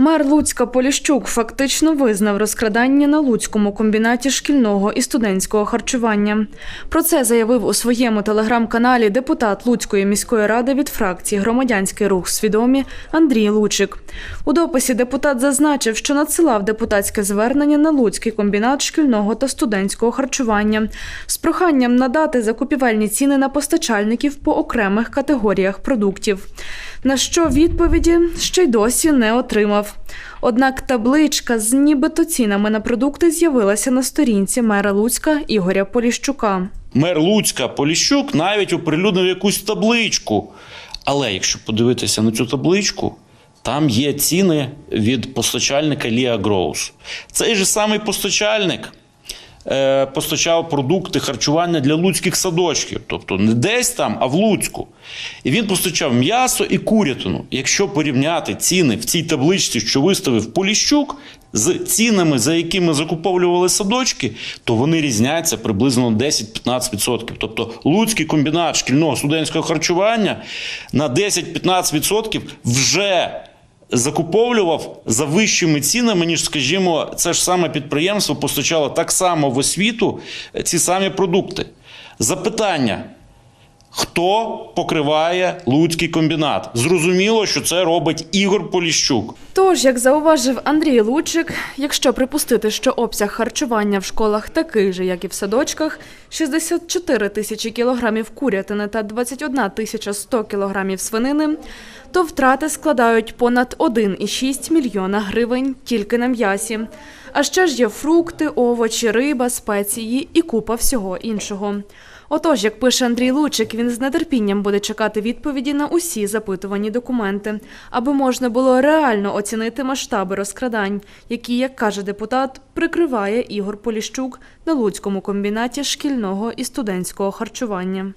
Мер Луцька Поліщук фактично визнав розкрадання на Луцькому комбінаті шкільного і студентського харчування. Про це заявив у своєму телеграм-каналі депутат Луцької міської ради від фракції Громадянський рух свідомі Андрій Лучик. У дописі депутат зазначив, що надсилав депутатське звернення на Луцький комбінат шкільного та студентського харчування з проханням надати закупівельні ціни на постачальників по окремих категоріях продуктів. На що відповіді ще й досі не отримав. Однак табличка з нібито цінами на продукти з'явилася на сторінці мера Луцька Ігоря Поліщука. Мер Луцька Поліщук навіть оприлюднив якусь табличку. Але якщо подивитися на цю табличку, там є ціни від постачальника Ліа Гроус. Цей же самий постачальник постачав продукти харчування для луцьких садочків, тобто не десь там, а в Луцьку. І він постачав м'ясо і курятину. Якщо порівняти ціни в цій табличці, що виставив Поліщук, з цінами, за якими закуповували садочки, то вони різняться приблизно на 10-15%. Тобто Луцький комбінат шкільного студентського харчування на 10-15% вже закуповував за вищими цінами, ніж, скажімо, це ж саме підприємство постачало так само в освіту ці самі продукти. Запитання. Хто покриває Луцький комбінат? Зрозуміло, що це робить Ігор Поліщук. Тож, як зауважив Андрій Лучик, якщо припустити, що обсяг харчування в школах такий же, як і в садочках, 64 тисячі кілограмів курятини та 21 тисяча 100 кілограмів свинини, то втрати складають понад 1,6 мільйона гривень тільки на м'ясі. А ще ж є фрукти, овочі, риба, спеції і купа всього іншого. Отож, як пише Андрій Лучик, він з нетерпінням буде чекати відповіді на усі запитувані документи, аби можна було реально оцінити масштаби розкрадань, які, як каже депутат, прикриває Ігор Поліщук на Луцькому комбінаті шкільного і студентського харчування.